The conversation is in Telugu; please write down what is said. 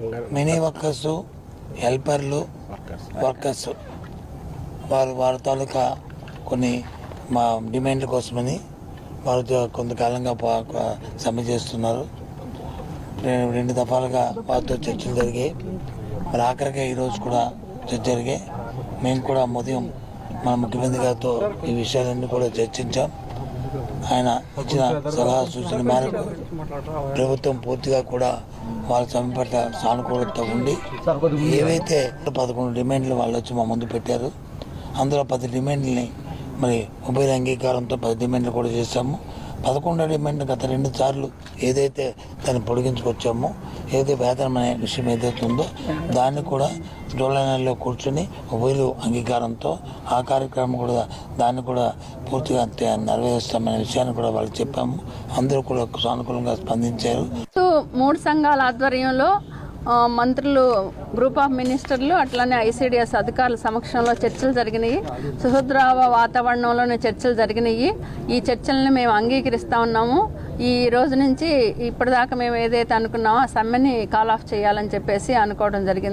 Mini workers హెల్పర్లు workers. వారు వారి తాలూకా కొన్ని మా డిమాండ్ల కోసమని వారు కొంతకాలంగా సమ్మె చేస్తున్నారు. రెండు దఫాలుగా వారితో చర్చలు జరిగాయి. మరి ఆఖరిగా ఈరోజు కూడా చర్చ జరిగాయి. మేము కూడా ఉదయం మన ముఖ్యమంత్రి గారితో ఈ విషయాలన్నీ కూడా చర్చించాం. ఆయన ఇచ్చిన సలహా సూచన మేరకు ప్రభుత్వం పూర్తిగా కూడా వాళ్ళ సమ్మె పట్ల సానుకూలత ఉండి ఏవైతే పదకొండు డిమాండ్లు వాళ్ళు వచ్చి మా ముందు పెట్టారు అందులో పది డిమాండ్లని మరి ఉభయ అంగీకారంతో పది డిమాండ్లు కూడా చేశాము. పదకొండో డిమాండ్ గత రెండు సార్లు ఏదైతే దాన్ని పొడిగించుకొచ్చామో ఏదైతే వేతనం అనే విషయం ఏదైతే ఉందో దాన్ని కూడా జూలై నెలలో కూర్చొని ఉభయలు అంగీకారంతో ఆ కార్యక్రమం కూడా దాన్ని కూడా పూర్తిగా నెరవేరుస్తామనే విషయాన్ని కూడా వాళ్ళు చెప్పాము. అందరూ కూడా సానుకూలంగా స్పందించారు. సో మూడు సంఘాల ఆధ్వర్యంలో మంత్రులు గ్రూప్ ఆఫ్ మినిస్టర్లు అట్లానే ఐసీడీఎస్ అధికారుల సమక్షంలో చర్చలు జరిగినాయి. సుహద్రావ వాతావరణంలోనే చర్చలు జరిగినాయి. ఈ చర్చలను మేము అంగీకరిస్తా ఉన్నాము. ఈ రోజు నుంచి ఇప్పటిదాకా మేము ఏదైతే అనుకున్నామో ఆ సమ్మెని కాల్ ఆఫ్ చేయాలని చెప్పేసి అనుకోవడం జరిగింది.